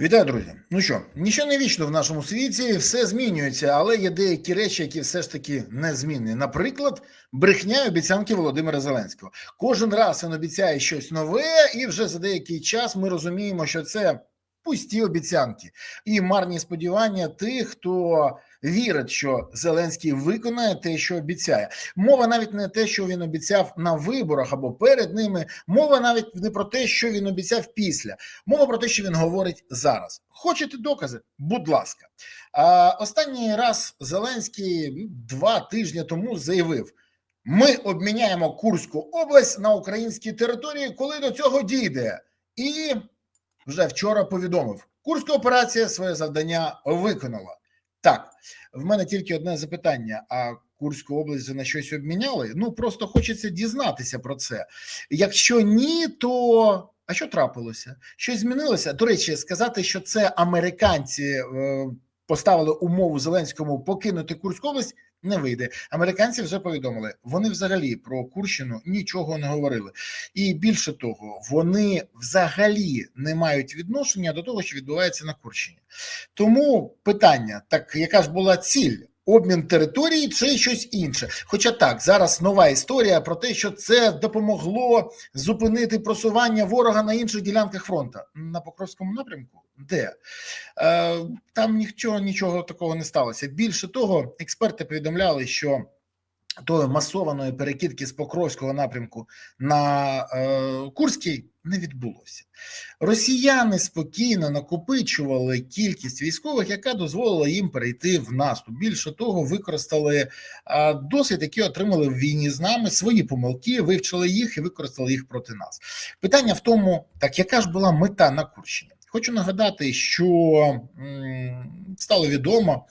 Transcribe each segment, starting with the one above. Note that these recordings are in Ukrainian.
Вітаю, друзі. Ну що, нічого не вічно в нашому світі, все змінюється, але є деякі речі, які все ж таки незмінні. Наприклад, брехня і обіцянки Володимира Зеленського. Кожен раз він обіцяє щось нове, і вже за деякий час ми розуміємо, що це пусті обіцянки і марні сподівання тих, хто вірить, що Зеленський виконає те, що обіцяє. Мова навіть не те, що він обіцяв на виборах або перед ними. Мова навіть не про те, що він обіцяв після. Мова про те, що він говорить зараз. Хочете докази? Будь ласка. А, останній раз Зеленський ну, два тижні тому заявив: ми обміняємо Курську область на українські території, коли до цього дійде. І вже вчора повідомив: Курська операція своє завдання виконала. Так, в мене тільки одне запитання: а Курську область на щось обміняли? Ну просто хочеться дізнатися про це. Якщо ні, то а що трапилося? Щось змінилося? До речі, сказати, що це американці е, поставили умову Зеленському покинути Курську область. Не вийде. Американці вже повідомили, вони взагалі про Курщину нічого не говорили, і більше того, вони взагалі не мають відношення до того, що відбувається на Курщині. Тому питання: так яка ж була ціль? Обмін території чи щось інше. Хоча так, зараз нова історія про те, що це допомогло зупинити просування ворога на інших ділянках фронту на Покровському напрямку. Де е, там нічого нічого такого не сталося. Більше того, експерти повідомляли, що тої масованої перекидки з Покровського напрямку на е, Курський не відбулося. Росіяни спокійно накопичували кількість військових, яка дозволила їм перейти в наступ. Більше того, використали е, досвід, який отримали в війні з нами свої помилки, вивчили їх і використали їх проти нас. Питання в тому, так яка ж була мета на Курщині? Хочу нагадати, що м, стало відомо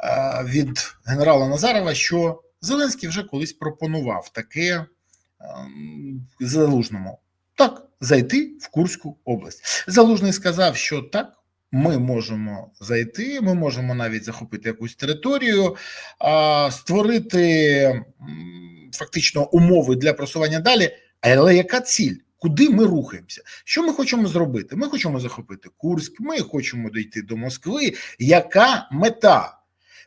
е, від генерала Назарова, що Зеленський вже колись пропонував таке ем, Залужному. Так, зайти в Курську область. Залужний сказав, що так, ми можемо зайти, ми можемо навіть захопити якусь територію, створити фактично умови для просування далі. Але яка ціль? Куди ми рухаємося? Що ми хочемо зробити? Ми хочемо захопити Курськ, ми хочемо дійти до Москви. Яка мета?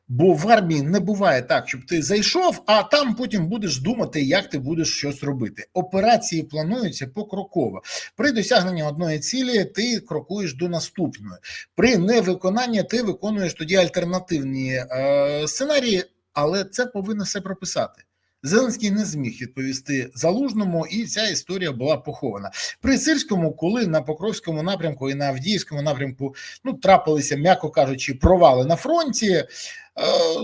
Бо в армії не буває так, щоб ти зайшов, а там потім будеш думати, як ти будеш щось робити. Операції плануються покроково. При досягненні одної цілі ти крокуєш до наступної. При невиконанні ти виконуєш тоді альтернативні е, сценарії, але це повинно все прописати. Зеленський не зміг відповісти залужному, і ця історія була похована. При Сирському, коли на Покровському напрямку і на Авдіївському напрямку ну трапилися, м'яко кажучи, провали на фронті. Е,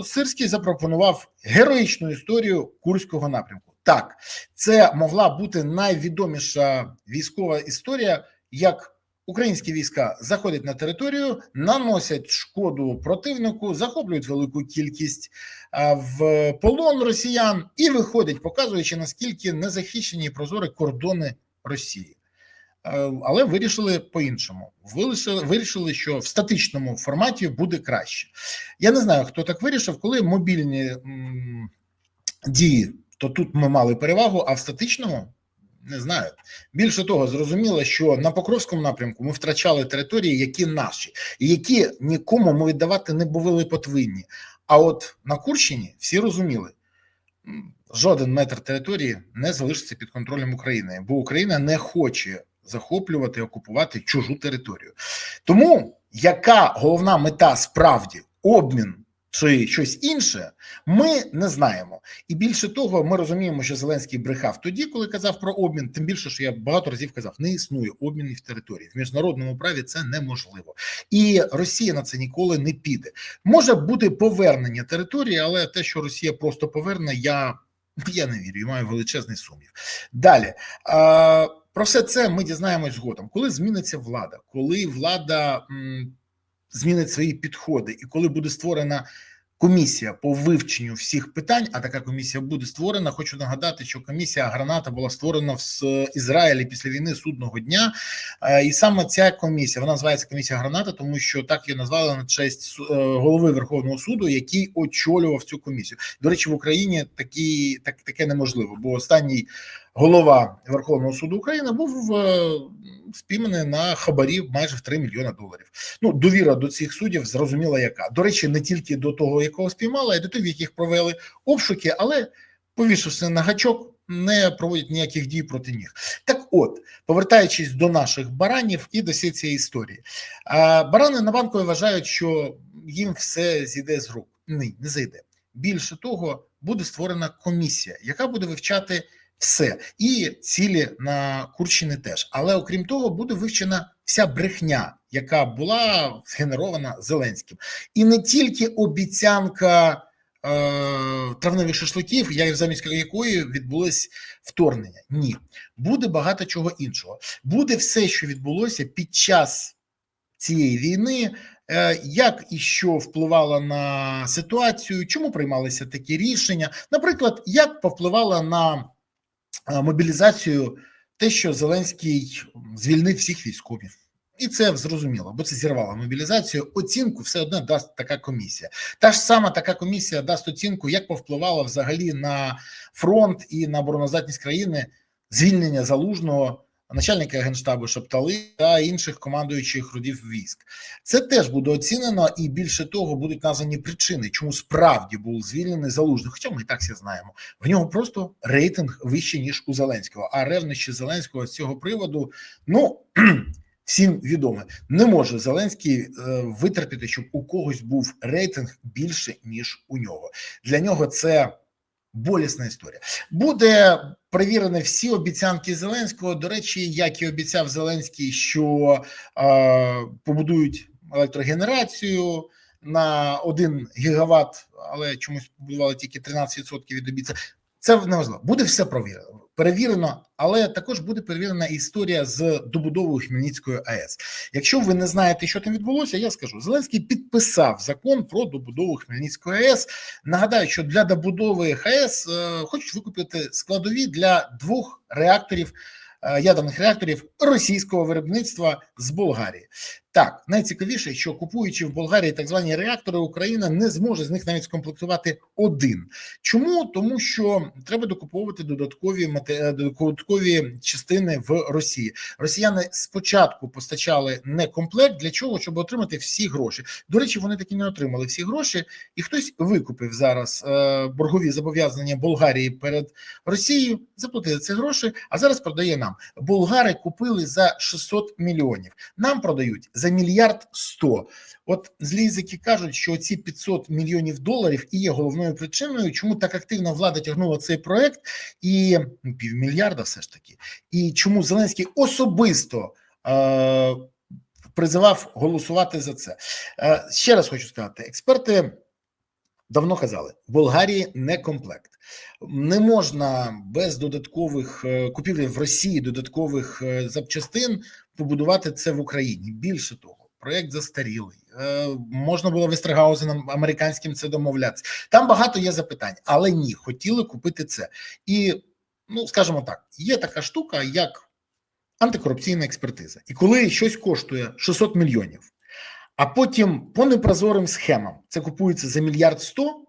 Сирський запропонував героїчну історію Курського напрямку. Так, це могла бути найвідоміша військова історія, як українські війська заходять на територію, наносять шкоду противнику, захоплюють велику кількість в полон росіян і виходять, показуючи наскільки незахищені і прозорі кордони Росії. Е, Але вирішили по-іншому. Вирішили, вирішили, що в статичному форматі буде краще. Я не знаю, хто так вирішив, коли мобільні м, дії, то тут ми мали перевагу, а в статичному не знаю. Більше того, зрозуміло, що на Покровському напрямку ми втрачали території, які наші, і які нікому ми віддавати не були потвинні. А от на Курщині всі розуміли, жоден метр території не залишиться під контролем України, бо Україна не хоче захоплювати, окупувати чужу територію. Тому яка головна мета справді обмін чи щось інше, ми не знаємо. І більше того, ми розуміємо, що Зеленський брехав тоді, коли казав про обмін. Тим більше, що я багато разів казав, не існує обмінів територій в міжнародному праві. Це неможливо, і Росія на це ніколи не піде. Може бути повернення території, але те, що Росія просто поверне, я, я не вірю. і Маю величезний сумнів. Далі. Про все це ми дізнаємось згодом, коли зміниться влада, коли влада змінить свої підходи, і коли буде створена комісія по вивченню всіх питань. А така комісія буде створена. Хочу нагадати, що комісія граната була створена в Ізраїлі після війни судного дня. Е, І саме ця комісія вона називається комісія граната, тому що так її назвали на честь е, голови Верховного суду, який очолював цю комісію. До речі, в Україні такі так таке неможливо, бо останній голова Верховного суду України, був е, спійманий на хабарі майже в 3 мільйони доларів. Ну, довіра до цих суддів зрозуміла, яка до речі, не тільки до того, якого спіймала, а й до тих, яких провели обшуки, але повішавши на гачок. Не проводять ніяких дій проти них. Так, от, повертаючись до наших баранів і до всієї цієї історії, барани на банкові вважають, що їм все зійде з рук. Ні, не зайде. Більше того, буде створена комісія, яка буде вивчати все, і цілі на Курщини теж. Але окрім того, буде вивчена вся брехня, яка була згенерована Зеленським, і не тільки обіцянка. е, Травневих шашликів, я замість якої відбулось вторгнення. Ні, буде багато чого іншого. Буде все, що відбулося під час цієї війни, е, як і що впливало на ситуацію, чому приймалися такі рішення, наприклад, як повпливало на мобілізацію те, що Зеленський звільнив всіх військових. І це зрозуміло, бо це зірвало мобілізацію. Оцінку все одно дасть така комісія. Та ж сама така комісія дасть оцінку, як повпливало взагалі на фронт і на обороноздатність країни звільнення залужного начальника генштабу Шептали та інших командуючих родів військ. Це теж буде оцінено, і більше того, будуть названі причини, чому справді був звільнений залужний. Хоча ми і так всі знаємо. В нього просто рейтинг вищий ніж у Зеленського. А ревнощі Зеленського з цього приводу, ну всім відоме, не може Зеленський е, витерпіти, щоб у когось був рейтинг більше ніж у нього. Для нього це болісна історія. Буде перевірені всі обіцянки Зеленського. До речі, як і обіцяв Зеленський, що е, побудують електрогенерацію на 1 гігават, але чомусь побудували тільки 13% від обіця. Це не важливо. Буде все перевірено. Перевірено, але також буде перевірена історія з добудовою Хмельницької АЕС. Якщо ви не знаєте, що там відбулося, я скажу: Зеленський підписав закон про добудову Хмельницької АЕС. Нагадаю, що для добудови ХАЕС е, хочуть викупити складові для двох реакторів. е, Ядерних реакторів російського виробництва з Болгарії. Так, найцікавіше, що купуючи в Болгарії так звані реактори, Україна не зможе з них навіть скомплектувати один. Чому? Тому що треба докуповувати додаткові е, додаткові частини в Росії. Росіяни спочатку постачали не комплект для чого, щоб отримати всі гроші. До речі, вони таки не отримали всі гроші, і хтось викупив зараз е, боргові зобов'язання Болгарії перед Росією, заплатили ці гроші, а зараз продає нам. Болгари купили за 600 мільйонів. Нам продають за мільярд 100. От злі язики кажуть, що ці 500 мільйонів доларів і є головною причиною, чому так активно влада тягнула цей проект, і ну, півмільярда все ж таки, і чому Зеленський особисто. Е- Призивав голосувати за це. Е, Ще раз хочу сказати: експерти давно казали: в Болгарії не комплект. Не можна без додаткових е, купівлі в Росії додаткових е, запчастин побудувати це в Україні. Більше того, проект застарілий. Е, Можна було вестергаузенам американським це домовлятися. Там багато є запитань, але ні, хотіли купити це. І ну скажімо так, є така штука, як антикорупційна експертиза. І коли щось коштує 600 мільйонів, а потім по непрозорим схемам це купується за мільярд сто,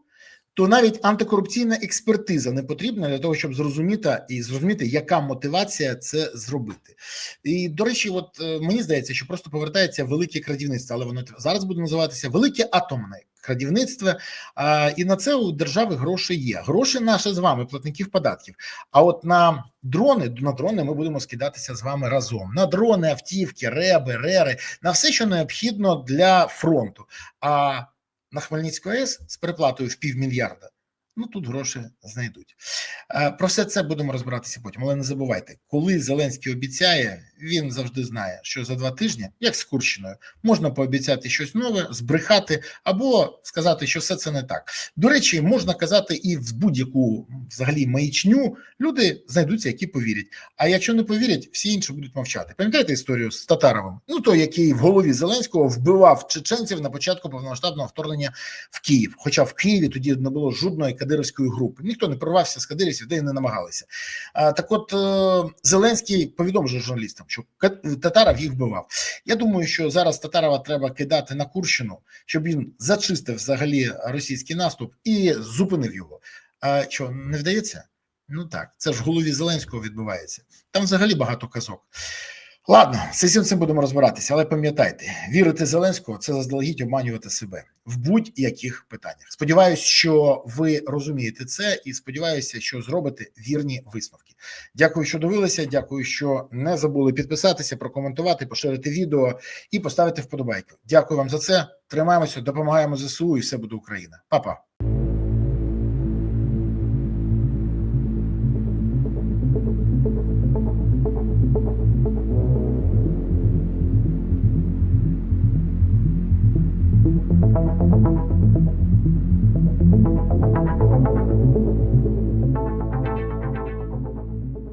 то навіть антикорупційна експертиза не потрібна для того, щоб зрозуміти і зрозуміти, яка мотивація це зробити. І до речі, от е, мені здається, що просто повертається велике крадівництво, але воно зараз буде називатися велике атомне крадівництво. А, і на це у держави гроші є. Гроші наші з вами, платників податків. А от на дрони, на дрони ми будемо скидатися з вами разом. На дрони, автівки, реби, рери, на все, що необхідно для фронту. А на Хмельницьку АЕС з переплатою в півмільярда. Ну тут гроші знайдуть. Е, Про все це будемо розбиратися потім. Але не забувайте, коли Зеленський обіцяє, він завжди знає, що за два тижні, як з Курщиною, можна пообіцяти щось нове, збрехати або сказати, що все це не так. До речі, можна казати і в будь-яку взагалі маячню. Люди знайдуться, які повірять. А якщо не повірять, всі інші будуть мовчати. Пам'ятаєте історію з Татаровим? Ну той, який в голові Зеленського вбивав чеченців на початку повномасштабного вторгнення в Київ. Хоча в Києві тоді не було жодної кадировської групи. Ніхто не прорвався з кадирівців, де й не намагалися. А так, от е, Зеленський повідомив журналістам, що Татаров їх вбивав. Я думаю, що зараз Татарова треба кидати на Курщину, щоб він зачистив взагалі російський наступ і зупинив його. А що не вдається? Ну так, це ж в голові Зеленського відбувається. Там взагалі багато казок. Ладно, з цим будемо розбиратися, але пам'ятайте, вірити Зеленського це заздалегідь обманювати себе в будь-яких питаннях. Сподіваюсь, що ви розумієте це, і сподіваюся, що зробите вірні висновки. Дякую, що дивилися. Дякую, що не забули підписатися, прокоментувати, поширити відео і поставити вподобайку. Дякую вам за це. Тримаємося, допомагаємо ЗСУ, і все буде Україна. Па-па.